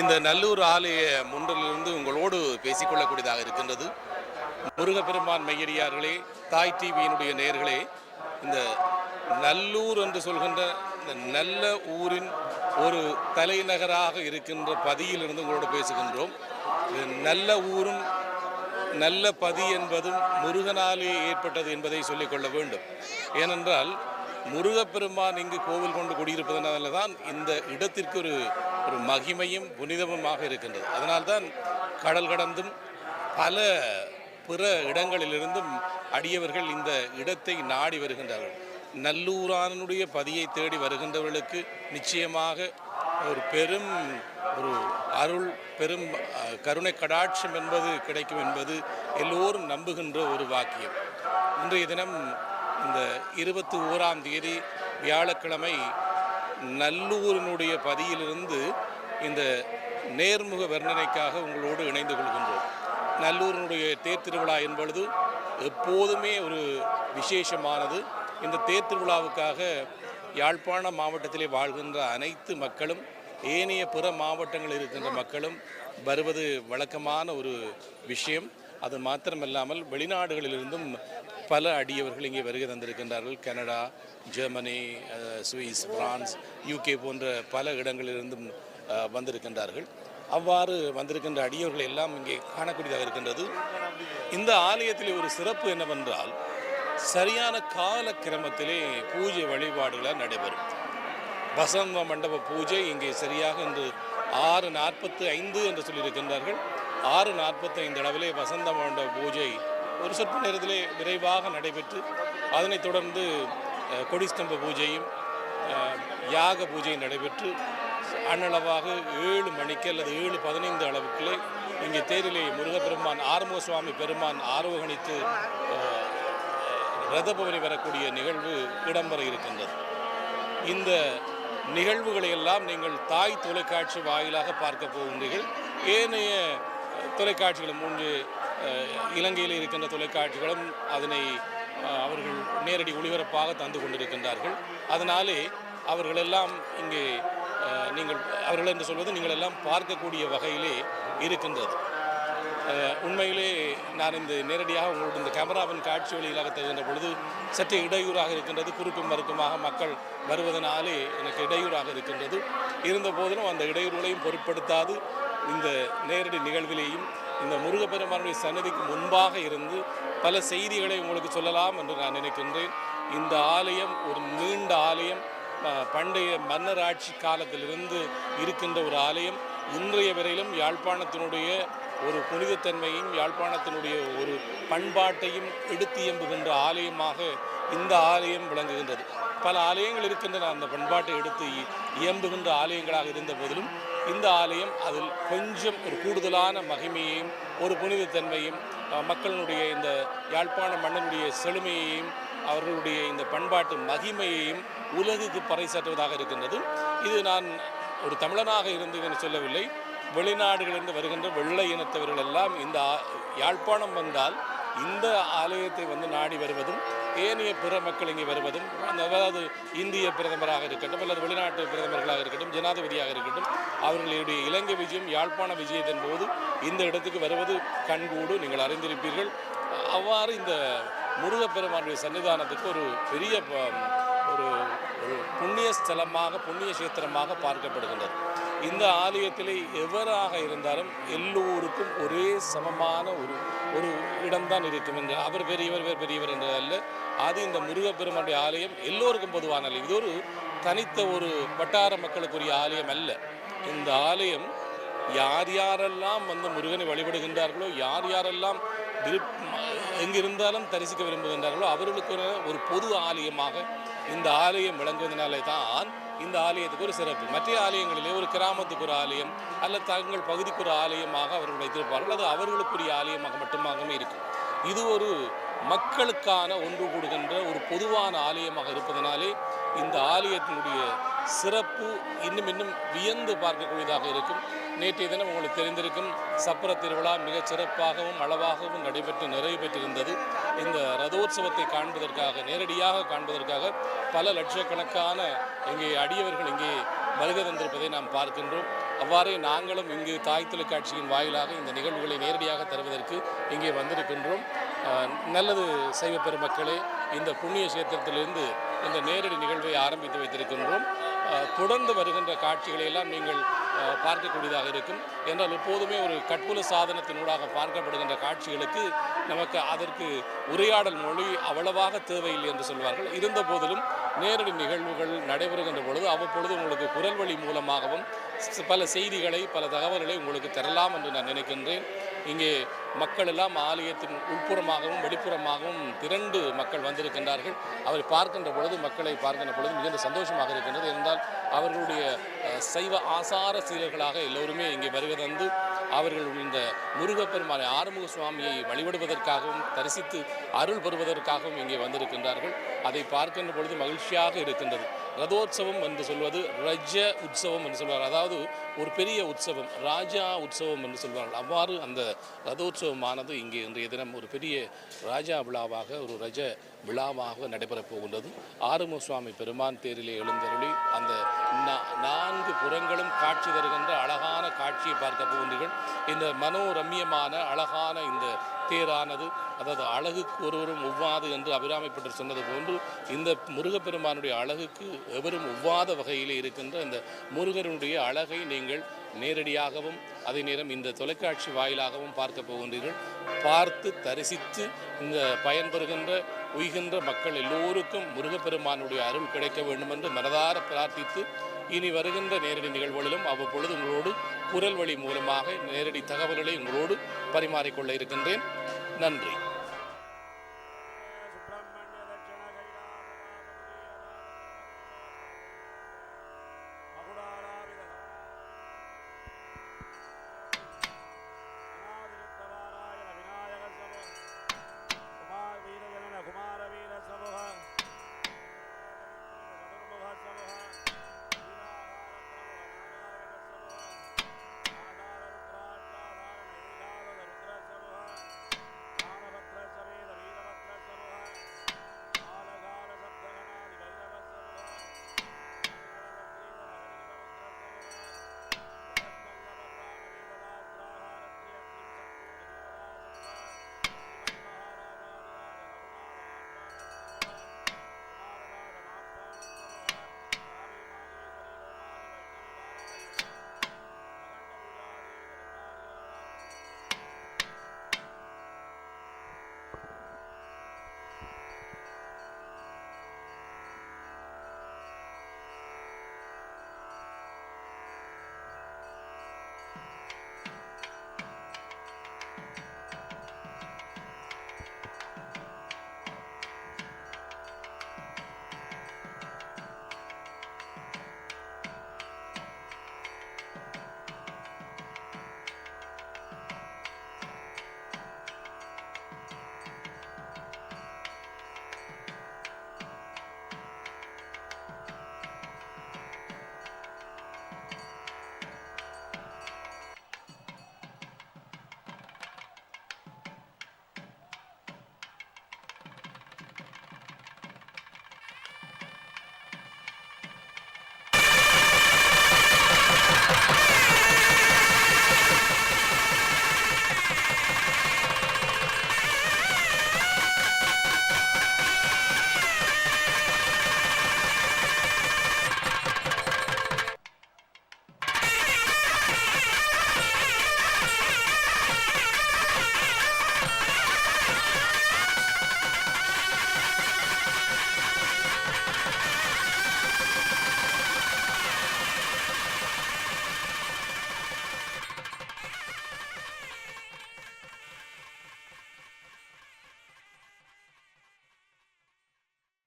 இந்த நல்லூர் ஆலய முன்றிலிருந்து உங்களோடு பேசிக்கொள்ளக்கூடியதாக இருக்கின்றது. முருகப்பெருமான் மையடியார்களே தாய் டிவியினுடைய நேர்களே இந்த நல்லூர் என்று சொல்கின்ற இந்த நல்ல ஊரின் ஒரு தலைநகராக இருக்கின்ற பதியிலிருந்து உங்களோடு பேசுகின்றோம். நல்ல ஊரும் நல்ல பதி என்பதும் முருகனாலே ஏற்பட்டது என்பதை சொல்லிக்கொள்ள வேண்டும். ஏனென்றால் முருகப்பெருமான் இங்கு கோவில் கொண்டு குடியிருப்பதனால தான் இந்த இடத்திற்கு ஒரு ஒரு மகிமையும் புனிதமுமாக இருக்கின்றது. அதனால்தான் கடல் கடந்தும் பல பிற இடங்களிலிருந்தும் அடியவர்கள் இந்த இடத்தை நாடி வருகின்றார்கள். நல்லூரானுடைய பதியை தேடி வருகின்றவர்களுக்கு நிச்சயமாக ஒரு பெரும் ஒரு அருள் பெரும் கருணை கடாட்சம் என்பது கிடைக்கும் என்பது எல்லோரும் நம்புகின்ற ஒரு வாக்கியம். இன்றைய தினம் இந்த இருபத்தி ஓராம் தேதி வியாழக்கிழமை நல்லூரினுடைய பதியிலிருந்து இந்த நேர்முக வர்ணனைக்காக உங்களோடு இணைந்து கொள்கின்றோம். நல்லூரினுடைய தேர் திருவிழா என்பது எப்போதுமே ஒரு விசேஷமானது. இந்த தேர் திருவிழாவுக்காக யாழ்ப்பாண மாவட்டத்திலே வாழ்கின்ற அனைத்து மக்களும் ஏனைய பிற மாவட்டங்களில் இருக்கின்ற மக்களும் வருவது வழக்கமான ஒரு விஷயம். அது மாத்திரமல்லாமல் வெளிநாடுகளிலிருந்தும் பல அடியவர்கள் இங்கே வருகை தந்திருக்கின்றார்கள். Canada Germany Swiss France UK போன்ற பல இடங்களிலிருந்தும் வந்திருக்கின்றார்கள். அவ்வாறு வந்திருக்கின்ற அடியவர்கள் எல்லாம் இங்கே காணக்கூடியதாக இருக்கின்றது. இந்த ஆலயத்தில் ஒரு சிறப்பு என்னவென்றால் சரியான கால கிரமத்திலே பூஜை வழிபாடுகளாக நடைபெறும். வசந்த மண்டப பூஜை இங்கே சரியாக இன்று ஆறு நாற்பத்து ஐந்து என்று சொல்லியிருக்கின்றார்கள். ஆறு நாற்பத்தைந்து அளவிலே வசந்த மண்டப பூஜை ஒரு சொற்ப நேரத்திலே விரைவாக நடைபெற்று அதனைத் தொடர்ந்து கொடிஸ்தம்ப பூஜையும் யாக பூஜையும் நடைபெற்று அண்ணளவாக ஏழு மணிக்கு அல்லது ஏழு பதினைந்து அளவுக்குள்ளே இங்கே தேரிலே முருகப்பெருமான் ஆறுமுக சுவாமி பெருமான் ஆரோகணித்து ரதபவனி வரக்கூடிய நிகழ்வு இடம்பெற இருக்கின்றது. இந்த நிகழ்வுகளை எல்லாம் நீங்கள் தாய் தொலைக்காட்சி வாயிலாக பார்க்க போகின்றீர்கள். ஏனைய தொலைக்காட்சிகளும் மூன்று இலங்கையில் இருக்கின்ற தொலைக்காட்சிகளும் அதனை அவர்கள் நேரடி ஒளிபரப்பாக தந்து கொண்டிருக்கின்றார்கள். அதனாலே அவர்களெல்லாம் இங்கே நீங்கள் அவர்கள் என்று சொல்வது நீங்கள் எல்லாம் பார்க்கக்கூடிய வகையிலே இருக்கின்றது. உண்மையிலே நான் இந்த நேரடியாக உங்களோட இந்த கேமராவின் காட்சி வழியிலாக தருகின்ற பொழுது சற்று இடையூறாக இருக்கின்றது. குறுக்கும் மறுக்குமாக மக்கள் வருவதனாலே எனக்கு இடையூறாக இருக்கின்றது. இருந்த போதிலும் அந்த இடையூறுகளையும் பொருட்படுத்தாது. இந்த நேரடி நிகழ்விலேயும் இந்த முருகப்பெருமானுடைய சன்னதிக்கு முன்பாக இருந்து பல செய்திகளை உங்களுக்கு சொல்லலாம் என்று நான் நினைக்கின்றேன். இந்த ஆலயம் ஒரு நீண்ட ஆலயம். பண்டைய மன்னர் ஆட்சி காலத்திலிருந்து இருக்கின்ற ஒரு ஆலயம். இன்றைய வரையிலும் யாழ்ப்பாணத்தினுடைய ஒரு புனிதத்தன்மையும் யாழ்ப்பாணத்தினுடைய ஒரு பண்பாட்டையும் எடுத்து இயம்புகின்ற ஆலயமாக இந்த ஆலயம் விளங்குகின்றது. பல ஆலயங்கள் இருக்கின்றன. அந்த பண்பாட்டை எடுத்து இயம்புகின்ற ஆலயங்களாக இருந்த போதிலும் இந்த ஆலயம் அதில் கொஞ்சம் ஒரு கூடுதலான மகிமையையும் ஒரு புனிதத்தன்மையும் மக்களினுடைய இந்த யாழ்ப்பாண மன்னனுடைய செழுமையையும் அவர்களுடைய இந்த பண்பாட்டு மகிமையையும் உலகுக்கு பறைசாற்றுவதாக இருக்கின்றது. இது நான் ஒரு தமிழனாக இருந்து என்று சொல்லவில்லை. வெளிநாடுகளிலிருந்து வருகின்ற வெள்ளை இனத்தவர்கள் எல்லாம் இந்த யாழ்ப்பாணம் வந்தால் இந்த ஆலயத்தை வந்து நாடி வருவதும் ஏனைய பிற மக்கள் இங்கே வருவதும் அதாவது இந்திய பிரதமராக இருக்கட்டும் அல்லது வெளிநாட்டு பிரதமர்களாக இருக்கட்டும் ஜனாதிபதியாக இருக்கட்டும் அவர்களுடைய இலங்கை விஜயம் யாழ்ப்பாண விஜயத்தின் போது இந்த இடத்துக்கு வருவது கண்கூடு. நீங்கள் அறிந்திருப்பீர்கள். அவ்வாறு இந்த முருகப்பெருமானுடைய சன்னிதானத்துக்கு ஒரு பெரிய ஒரு ஒரு புண்ணிய ஸ்தலமாக புண்ணிய கஷேத்திரமாக பார்க்கப்படுகின்றது. இந்த ஆலயத்திலே எவராக இருந்தாலும் எல்லோருக்கும் ஒரே சமமான ஒரு ஒரு இடம்தான் இருக்கும் இந்த அவர் பெரியவர் இவர் பெரியவர் என்றதல்ல அது இந்த முருகப்பெருமானுடைய ஆலயம் எல்லோருக்கும் பொதுவான ஆலயம். இது ஒரு தனித்த ஒரு வட்டார மக்களுக்குரிய ஆலயம் அல்ல. இந்த ஆலயம் யார் யாரெல்லாம் வந்து முருகனை வழிபடுகின்றார்களோ யார் யாரெல்லாம் விருப் எங்கிருந்தாலும் தரிசிக்க விரும்புகின்றார்களோ அவர்களுக்கு ஒரு பொது ஆலயமாக இந்த ஆலயம் விளங்குவதனாலே தான் இந்த ஆலயத்துக்கு ஒரு சிறப்பு. மற்ற ஆலயங்களிலே ஒரு கிராமத்துக்கு ஒரு ஆலயம் அல்லது தங்கள் பகுதிக்கு ஒரு ஆலயமாக அவர்கள் வைத்திருப்பார்கள் அது அவர்களுக்குரிய ஆலயமாக மட்டுமாகவே இருக்கும். இது ஒரு மக்களுக்கான ஒன்று கூடுகின்ற ஒரு பொதுவான ஆலயமாக இருப்பதனாலே இந்த ஆலயத்தினுடைய சிறப்பு இன்னும் இன்னும் வியந்து பார்க்கக்கூடியதாக இருக்கும். நேற்றைய தினம் உங்களுக்கு தெரிந்திருக்கும் சப்பர திருவிழா மிகச் சிறப்பாகவும் அளவாகவும் நடைபெற்று நிறைவு பெற்றிருந்தது. இந்த ரதோற்சவத்தை காண்பதற்காக நேரடியாக காண்பதற்காக பல லட்சக்கணக்கான இங்கே அடியவர்கள் இங்கே வருகை தந்திருப்பதை நாம் பார்க்கின்றோம். அவ்வாறே நாங்களும் இங்கு தாய் தொலைக்காட்சியின் வாயிலாக இந்த நிகழ்வுகளை நேரடியாக தருவதற்கு இங்கே வந்திருக்கின்றோம். நல்லது சைவ பெருமக்களே இந்த புண்ணிய சேத்திரத்திலிருந்து இந்த நேரடி நிகழ்வை ஆரம்பித்து வைத்திருக்கின்றோம். தொடர்ந்து வருகின்ற காட்சிகளை எல்லாம் நீங்கள் பார்க்கக்கூடியதாக இருக்கும். என்றால் எப்போதுமே ஒரு கற்புல சாதனத்தினூடாக பார்க்கப்படுகின்ற காட்சிகளுக்கு நமக்கு அதற்கு உரையாடல் மொழி அவ்வளவாக தேவையில்லை என்று சொல்வார்கள். இருந்த போதிலும் நேரடி நிகழ்வுகள் நடைபெறுகின்ற பொழுது அவ்வப்பொழுது உங்களுக்கு குரல் வழி மூலமாகவும் பல செய்திகளை பல தகவல்களை உங்களுக்கு தரலாம் என்று நான் நினைக்கின்றேன். இங்கே மக்கள் எல்லாம் ஆலயத்தின் உட்புறமாகவும் வெளிப்புறமாகவும் திரண்டு மக்கள் வந்திருக்கின்றார்கள். அவரை பார்க்கின்ற பொழுது மக்களை பார்க்கின்ற பொழுது மிகுந்த சந்தோஷமாக இருக்கின்றது. என்றால் அவர்களுடைய சைவ ஆசார சீலர்களாக எல்லோருமே இங்கே வருகை தந்து அவர்கள் இந்த முருகப்பெருமானை ஆறுமுக சுவாமியை வழிபடுவதற்காகவும் தரிசித்து அருள் பெறுவதற்காகவும் இங்கே வந்திருக்கின்றார்கள். அதை பார்க்கின்ற பொழுது மகிழ்ச்சியாக இருக்கின்றது. ரதோற்சவம் என்று சொல்வது ரஜ உற்சவம் என்று சொல்வார் அதாவது ஒரு பெரிய உற்சவம் ராஜா உற்சவம் என்று சொல்வார்கள். அவ்வாறு அந்த ரதோற்சவமானது இங்கே இன்றைய தினம் ஒரு பெரிய ராஜா விழாவாக ஒரு ரஜ விழாவாக நடைபெறப் போகின்றது. ஆறுமுக சுவாமி பெருமான் தேரிலே எழுந்தருளி அந்த நா- நான்கு புறங்களும் காட்சி தருகின்ற அழகான காட்சியை பார்க்க போகின்றீர்கள். இந்த மனோரம்யமான அழகான இந்த தேரானது அதாவது அழகுக்கு ஒருவரும் ஒவ்வாது என்று அபிராமிப்பட்டு சொன்னது போன்று இந்த முருகப்பெருமானுடைய அழகுக்கு எவரும் ஒவ்வாத வகையிலே இருக்கின்ற இந்த முருகனுடைய அழகை நீங்கள் நேரடியாகவும் அதே நேரம் இந்த தொலைக்காட்சி வாயிலாகவும் பார்க்க போகின்றீர்கள். பார்த்து தரிசித்து இந்த பயன்பெறுகின்ற உய்கின்ற மக்கள் எல்லோருக்கும் முருகப்பெருமானுடைய அருள் கிடைக்க வேண்டும் என்று மனதார பிரார்த்தித்து இனி வருகின்ற நேரடி நிகழ்வுகளிலும் அவ்வப்பொழுது உங்களோடு குரல் வழி மூலமாக நேரடி தகவல்களை உங்களோடு பரிமாறிக்கொள்ள இருக்கின்றேன். நன்றி.